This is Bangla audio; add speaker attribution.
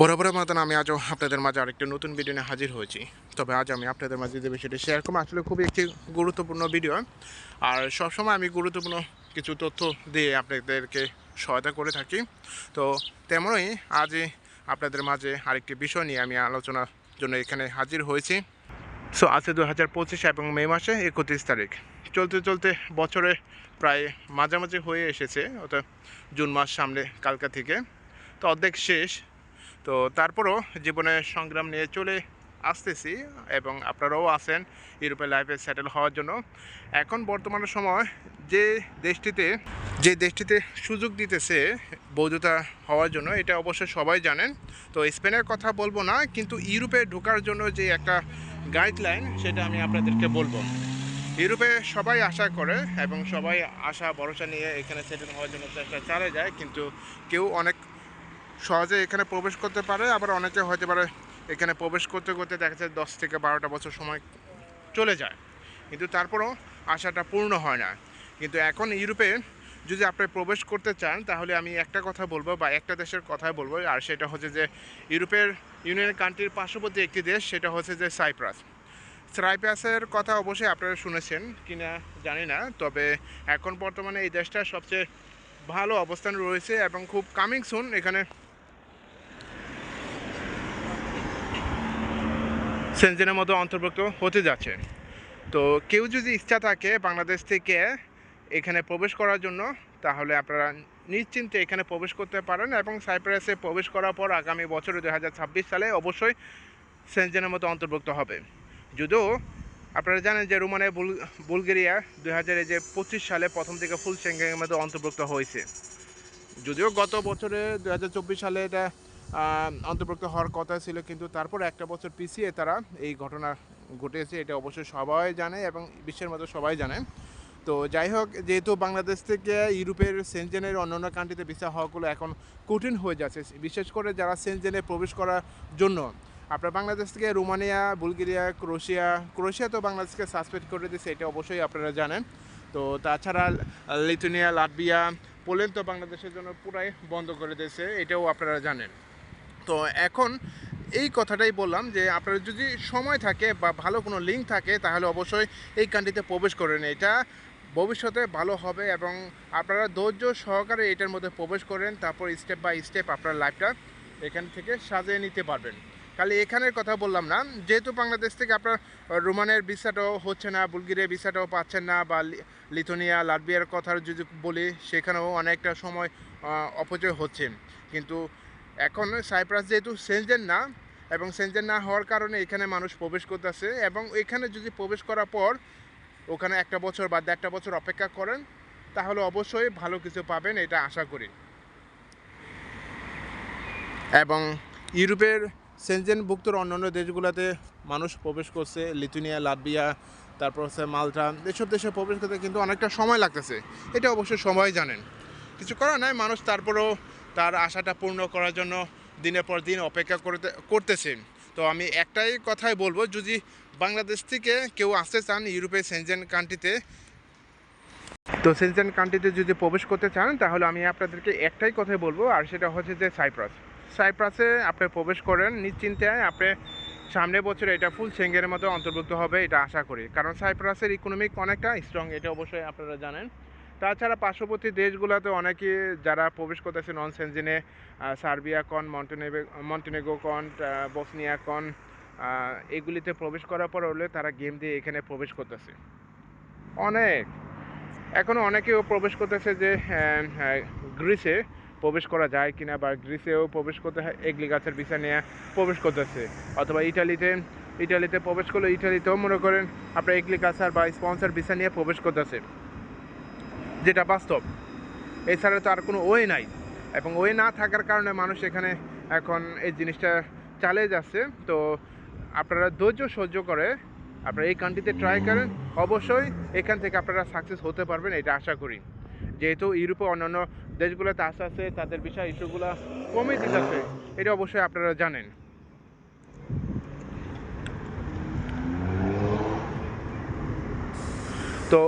Speaker 1: বরাবরের মতন আমি আজও আপনাদের মাঝে আরেকটি নতুন ভিডিও নিয়ে হাজির হয়েছি। তবে আজ আমি আপনাদের মাঝে যে বিষয়টি শেয়ার করব, আসলে খুবই একটি গুরুত্বপূর্ণ ভিডিও আর সবসময় আমি গুরুত্বপূর্ণ কিছু তথ্য দিয়ে আপনাদেরকে সহায়তা করে থাকি। তো তেমনই আজ আপনাদের মাঝে আরেকটি বিষয় নিয়ে আমি আলোচনার জন্য এখানে হাজির হয়েছি। সো আছে দু হাজার পঁচিশ এবং মে মাসে একত্রিশ তারিখ। চলতে চলতে বছরে প্রায় মাঝামাঝি হয়ে এসেছে, অর্থাৎ জুন মাস সামনে কালকা থেকে। তো অর্ধেক শেষ। তো তারপরও জীবনে সংগ্রাম নিয়ে চলে আসতেছি এবং আপনারাও আছেন ইউরোপের লাইফে সেটেল হওয়ার জন্য। এখন বর্তমান সময় যে দেশটিতে যে দেশটিতে সুযোগ দিতেছে বৈধতা হওয়ার জন্য, এটা অবশ্যই সবাই জানেন। তো স্পেনের কথা বলব না, কিন্তু ইউরোপে ঢোকার জন্য যে একটা গাইডলাইন সেটা আমি আপনাদেরকে বলব। ইউরোপে সবাই আশা করে এবং সবাই আশা, ভরসা নিয়ে এখানে সেটেল হওয়ার জন্য চেষ্টা চালিয়ে যায়, কিন্তু কেউ অনেক সহজে এখানে প্রবেশ করতে পারে, আবার অনেকে হতে পারে এখানে প্রবেশ করতে করতে দেখা যায় দশ থেকে বারোটা বছর সময় চলে যায়। কিন্তু তারপরও আশাটা পূর্ণ হয় না। কিন্তু এখন ইউরোপে যদি আপনি প্রবেশ করতে চান, তাহলে আমি একটা কথা বলব বা একটা দেশের কথাই বলব, আর সেটা হচ্ছে যে ইউরোপের ইউনিয়ন কান্ট্রির পার্শ্ববর্তী একটি দেশ, সেটা হচ্ছে যে সাইপ্রাস। সাইপ্রাসের কথা অবশ্যই আপনারা শুনেছেন কিনা জানি না, তবে এখন বর্তমানে এই দেশটা সবচেয়ে ভালো অবস্থান রয়েছে এবং খুব কামিং সুন এখানে সেনজেনের মতো অন্তর্ভুক্ত হতে যাচ্ছে। তো কেউ যদি ইচ্ছা থাকে বাংলাদেশ থেকে এখানে প্রবেশ করার জন্য, তাহলে আপনারা নিশ্চিন্তে এখানে প্রবেশ করতে পারেন এবং সাইপ্রাসে প্রবেশ করার পর আগামী বছরে দু হাজার ছাব্বিশ সালে অবশ্যই সেনজেনের মতো অন্তর্ভুক্ত হবে। যদিও আপনারা জানেন যে রোমানে বুল, বুলগেরিয়া দুই হাজার যে পঁচিশ সালে প্রথম থেকে ফুল সেঙ্গেনের মধ্যে অন্তর্ভুক্ত হয়েছে। যদিও গত বছরে দু হাজার চব্বিশ সালে এটা অন্তর্ভুক্ত হওয়ার কথা ছিল, কিন্তু তারপর একটা বছর পিছিয়ে তারা এই ঘটনা ঘটেছে, এটা অবশ্যই সবাই জানে এবং বিশ্বের মতো সবাই জানে। তো যাই হোক, যেহেতু বাংলাদেশ থেকে ইউরোপের সেনজেনের অন্যান্য কান্ট্রিতে ভিসা হওয়াগুলো এখন কঠিন হয়ে যাচ্ছে, বিশেষ করে যারা সেনজেনে প্রবেশ করার জন্য। আপনার বাংলাদেশ থেকে রোমানিয়া, বুলগেরিয়া, ক্রোশিয়া ক্রোশিয়া তো বাংলাদেশকে সাসপেন্ড করে দিয়েছে, এটা অবশ্যই আপনারা জানেন। তো তাছাড়া লিথুনিয়া, লাটভিয়া, পোল্যান্ড তো বাংলাদেশের জন্য পুরাই বন্ধ করে দিয়েছে, এটাও আপনারা জানেন। তো এখন এই কথাটাই বললাম যে আপনার যদি সময় থাকে বা ভালো কোনো লিঙ্ক থাকে, তাহলে অবশ্যই এই কান্ট্রিতে প্রবেশ করেন এটা ভবিষ্যতে ভালো হবে এবং আপনারা ধৈর্য সহকারে এটার মধ্যে প্রবেশ করেন, তারপর স্টেপ বাই স্টেপ আপনার লাইফটা এখান থেকে সাজিয়ে নিতে পারবেন। খালি এখানের কথা বললাম না, যেহেতু বাংলাদেশ থেকে আপনার রোমানের ভিসাটাও হচ্ছে না বুলগেরিয়া ভিসাটাও পাচ্ছেন না বা লিথুনিয়া, লাটভিয়ার কথা যদি বলি, সেখানেও অনেকটা সময় অপচয় হচ্ছে। কিন্তু এখন সাইপ্রাস যেহেতু সেনজেন না, এবং সেনজেন না হওয়ার কারণে এখানে মানুষ প্রবেশ করতেছে, এবং এখানে যদি প্রবেশ করার পর ওখানে একটা বছর বা দেড়টা বছর অপেক্ষা করেন, তাহলে অবশ্যই ভালো কিছু পাবেন, এটা আশা করি। এবং ইউরোপের সেনজেনভুক্ত অন্যান্য দেশগুলোতে মানুষ প্রবেশ করছে, লিথুনিয়া, লাটভিয়া, তারপর হচ্ছে মাল্টা এসব দেশে প্রবেশ করতে কিন্তু অনেকটা সময় লাগতেছে, এটা অবশ্যই সময় জানেন। কিছু করার নাই, মানুষ তারপরেও তার আশাটা পূর্ণ করার জন্য দিনের পর দিন অপেক্ষা করতে করতেছে তো আমি একটাই কথাই বলব, যদি বাংলাদেশ থেকে কেউ আসতে চান ইউরোপের সেনজেন কান্ট্রিতে, তো সেনজেন কান্ট্রিতে যদি প্রবেশ করতে চান, তাহলে আমি আপনাদেরকে একটাই কথাই বলব, আর সেটা হচ্ছে যে সাইপ্রাস। সাইপ্রাসে আপনি প্রবেশ করেন, নিশ্চিন্তে আপনি সামনের বছর এটা ফুল সেঙ্গের মতো অন্তর্ভুক্ত হবে, এটা আশা করি। কারণ সাইপ্রাসের ইকোনমিক অনেকটা স্ট্রং এটা অবশ্যই আপনারা জানেন। তাছাড়া পার্শ্ববর্তী দেশগুলোতে অনেকে যারা প্রবেশ করতেছে নন সেনজেনে সার্বিয়া কন মন্টেনেগো মন্টেনেগো কন বসনিয়া কন এগুলিতে প্রবেশ করার পর হলে তারা গেম দিয়ে এখানে প্রবেশ করতেছে। অনেক। এখনও অনেকেও প্রবেশ করতেছে যে গ্রিসে প্রবেশ করা যায় কিনা বা গ্রিসেও প্রবেশ করতে হয় গাছের ভিসা নিয়ে প্রবেশ করতেছে। অথবা ইটালিতে ইটালিতে প্রবেশ করলে ইটালিতেও মনে করেন আপনার এগলি কাছার বা স্পন্সর ভিসা নিয়ে প্রবেশ করতেছে। যেটা বাস্তব। এছাড়া তো আর কোনো ওয়ে নাই। এবং ওয়ে না থাকার কারণে মানুষ এখানে এখন এই জিনিসটা চালিয়ে যাচ্ছে তো আপনারা ধৈর্য সহ্য করে আপনারা এই কান্ট্রিতে ট্রাই করেন। অবশ্যই এখান থেকে আপনারা সাকসেস হতে পারবেন এটা আশা করি। যেহেতু ইউরোপে অন্যান্য দেশগুলোতে আস্তে আস্তে তাদের বিষয় ইস্যুগুলো কমে দিতেছে, এটা অবশ্যই আপনারা জানেন। তো